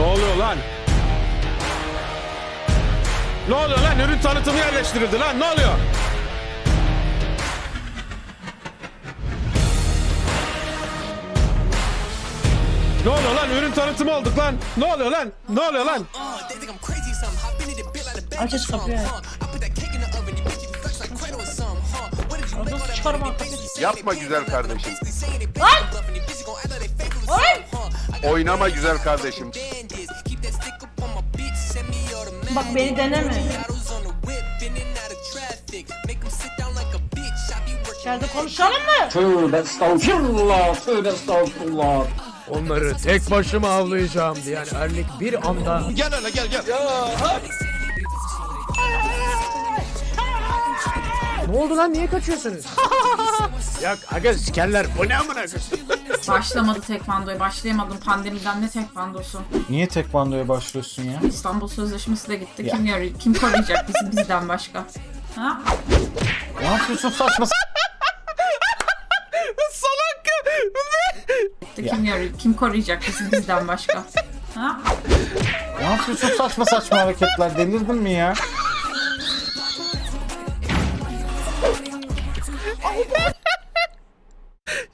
Ne oluyor lan? Ne oluyor lan? Ürün tanıtımı yerleştirildi lan. Ne oluyor? Ne oluyor lan? Ürün tanıtımı olduk lan. Ne oluyor lan? Ne oluyor lan? Aç aç kapıyı. Yapma güzel kardeşim. Ay! Oynama güzel kardeşim. Bak beni deneme. İçeride konuşalım mı? Tövbe estağfurullah, tövbe estağfurullah. Onları tek başıma avlayacağım diye yani erlik bir anda Gel hele gel gel. ne oldu lan niye kaçıyorsunuz? ya aga sikerler bu ne amına koyayım? Başlamadı tekvandoya. Başlayamadım pandemiden ne tekvandosu. Niye tekvandoya başlıyorsun ya? İstanbul Sözleşmesi de gitti. Kim yarı kim koruyacak bizi bizden başka? Ha? Ne yapıyorsun saçma s- Salak. Gitti. Kim yarı kim koruyacak bizi bizden başka? Ha? Ne yapıyorsun saçma saçma hareketler delirdin mi ya?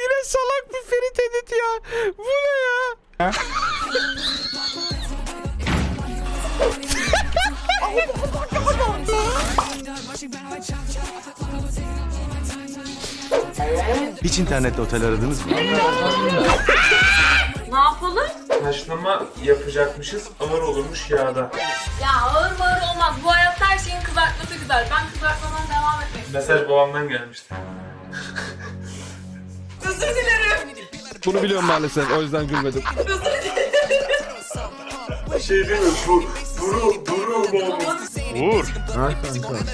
Yine salak bir Ferit Edit ya. Bu ne ya? Hiç internette otel aradınız mı? Ne yapalım? Haşlama yapacakmışız. Ağır olurmuş yağda. Ya ağır ağır olmaz. Bu hayatta her şeyin kızartması güzel. Ben kızartmadan devam etmek Mesaj babamdan gelmişti. Özür dilerim. Bunu biliyorum maalesef. O yüzden gülmedim. Şey değil mi? Bu, buru, buru babamın. Uğur.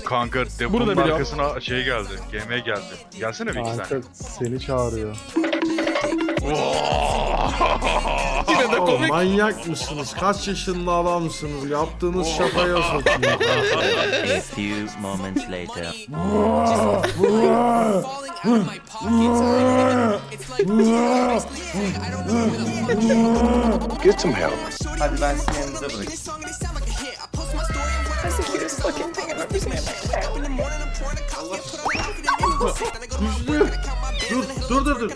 Kanka Bunu da deponun biliyorum. arkasına şey geldi. GM geldi. Gelsene bir iki tane. seni çağırıyor. Yine de komik. Manyak mısınız? Kaç yaşında adamsınız? Yaptığınız şakaya sokayım. A few moments later. Get some help. Hadi ben seni yanınıza bırakayım. dur, dur, dur, dur.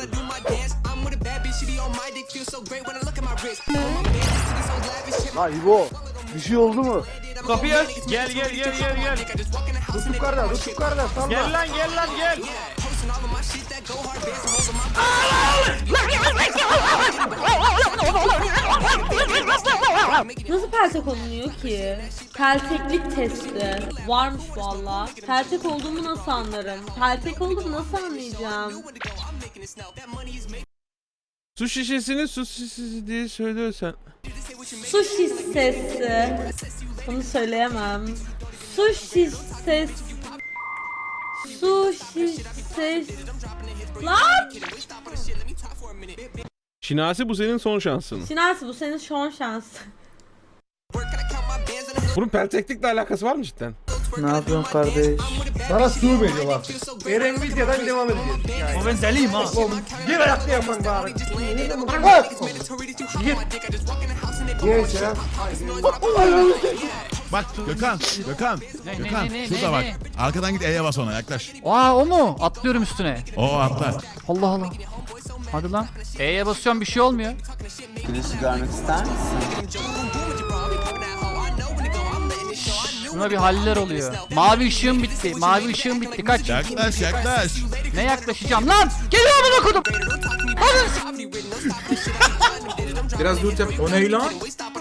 La İbo. Bir şey oldu mu? Kapıyı aç. Gel gel gel gel gel. Yukarıda, tut yukarıda. Salla. Gel lan gel lan gel. Nasıl peltek olunuyor ki? Pelteklik testi. Varmış valla. Peltek olduğumu nasıl anlarım? Peltek olduğumu nasıl anlayacağım? Su şişesini su şişesi diye söylüyorsan. Su şişesi. Bunu söyleyemem. Su şişesi. Su şişesi. Lan! Şinasi bu senin son şansın. Şinasi bu senin son şansın. Bunun pelteklikle alakası var mı cidden? Ne yapıyorsun kardeş? Sana su veriyorum artık. Eren videodan devam edeceğiz. O ben deliyim ha. Bir ayakta yapan bari. Neyse ya. Bak Gökhan. Gökhan. Gökhan. Şurada bak. Arkadan git E'ye bas ona yaklaş. Aa o mu? Atlıyorum üstüne. O atla. Allah Allah. Hadi lan. E'ye basıyorum bir şey olmuyor. Birisi görmek ister misin? Buna bir haller oluyor. Mavi ışığım bitti. Mavi ışığım bitti. Kaç. Yaklaş yaklaş. Ne yaklaşacağım lan? Geliyor amına kodum. Biraz dur yap. O ne lan?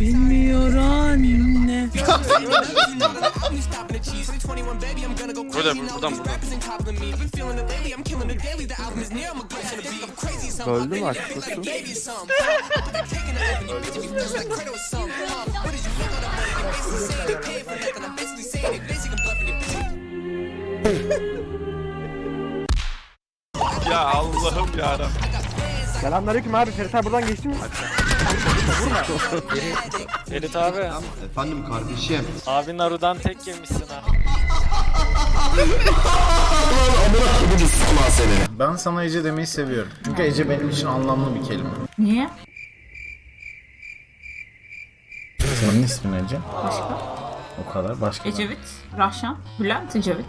bilmiyor anne. Burada buradan buradan. Öldü mü aşk kutusu? Ya Allah'ım ya Selamünaleyküm abi. Ferit abi buradan geçti mi? Ferit abi. Efendim kardeşim. Abi Naru'dan tek yemişsin ha. Ben sana Ece demeyi seviyorum. Çünkü Ece benim için anlamlı bir kelime. Niye? Senin ismin Ece. Başka? O kadar. Başka. Ecevit, Rahşan, Bülent Ecevit.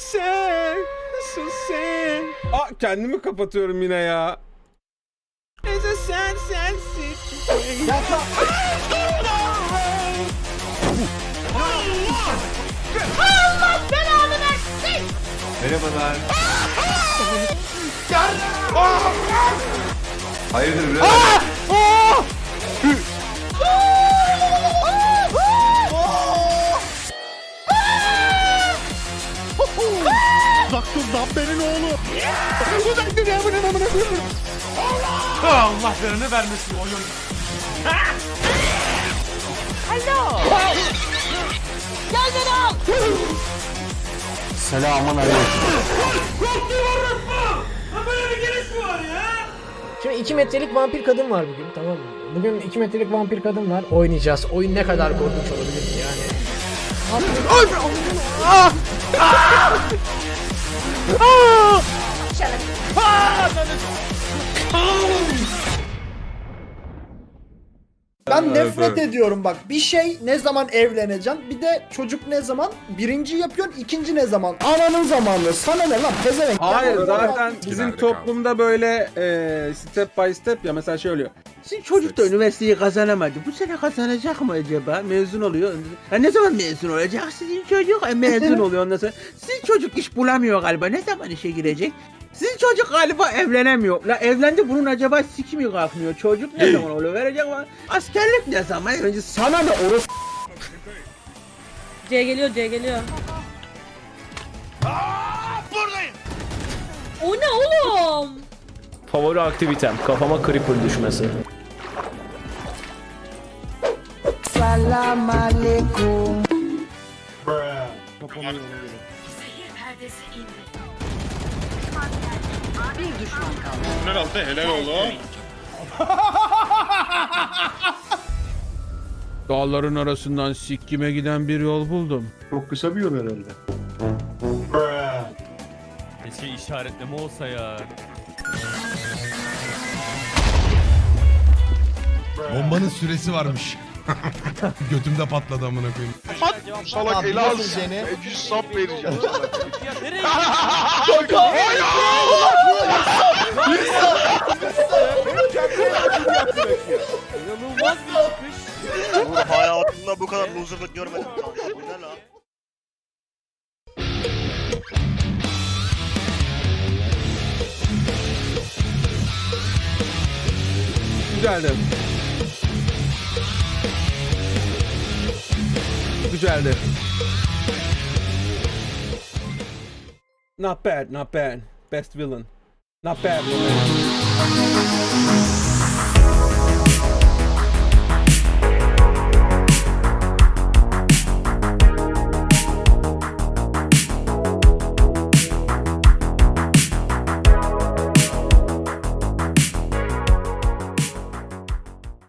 Sen, sen. Aa kendimi kapatıyorum yine ya. Eze sen sensin. Merhabalar. Hayırdır birader? Allah belanı vermesin oyun. Selamun aleyküm. Şimdi 2 metrelik vampir kadın var bugün tamam mı? Bugün 2 metrelik vampir kadın var. Oynayacağız. Oyun ne kadar korkunç olabilir yani. 啊！下来。啊！靠 Ben Nefret ediyorum bak. Bir şey ne zaman evleneceksin? Bir de çocuk ne zaman? Birinci yapıyorsun, ikinci ne zaman? Ananın zamanı. Sana ne lan? Pezevenk. Hayır Ben- zaten bizim toplumda böyle e, step by step ya mesela şey oluyor. Sizin çocuk da üniversiteyi kazanamadı. Bu sene kazanacak mı acaba? Mezun oluyor. Ha, ne zaman mezun olacak sizin çocuk? Ha, mezun oluyor ondan sonra. Sizin çocuk iş bulamıyor galiba. Ne zaman işe girecek? Sizin çocuk galiba evlenemiyor. La evlendi bunun acaba siki mi kalkmıyor? Çocuk ne zaman oluyor? Verecek var. Askerlik ne zaman? Önce sana ne orası? C geliyor C geliyor. O ne oğlum? Favori aktivitem kafama creeper düşmesi. Dağların arasından sikkime giden bir yol buldum. Çok kısa bir yol herhalde. Şey işaretleme olsa ya. Bombanın süresi varmış. Götümde patladı amına koyayım. Salak ele al seni. 200 sap vereceğim. Hayatımda bu kadar loserlık görmedim kanka. Bu ne lan? Güzeldi. Güzeldi. Not bad, not bad. Best villain. Not bad, man.